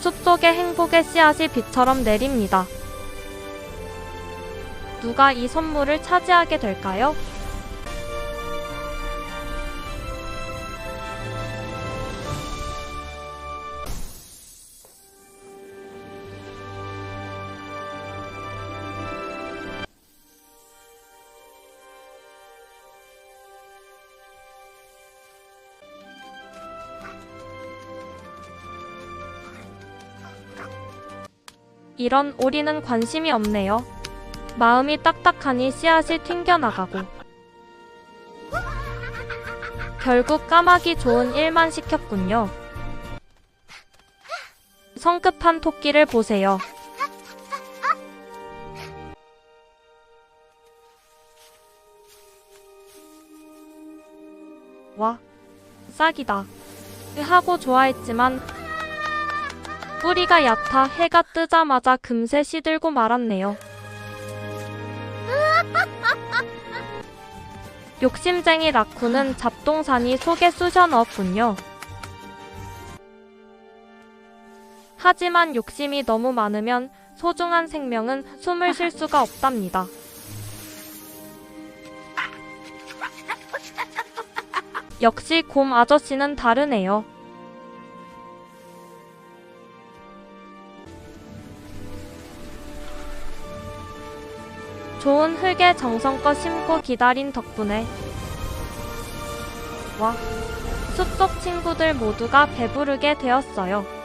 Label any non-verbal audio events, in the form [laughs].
숲속의 행복의 씨앗이 비처럼 내립니다. 누가 이 선물을 차지하게 될까요? 이런 오리는 관심이 없네요. 마음이 딱딱하니 씨앗이 튕겨나가고. 결국 까마귀 좋은 일만 시켰군요. 성급한 토끼를 보세요. 와, 싹이다. 하고 좋아했지만 뿌리가 얕아 해가 뜨자마자 금세 시들고 말았네요. [laughs] 욕심쟁이 라쿠는 잡동사니 속에 쑤셔 넣었군요. 하지만 욕심이 너무 많으면 소중한 생명은 숨을 쉴 수가 없답니다. 역시 곰 아저씨는 다르네요. 좋은 흙에 정성껏 심고 기다린 덕분에 와, 숲속 친구들 모두가 배부르게 되었어요.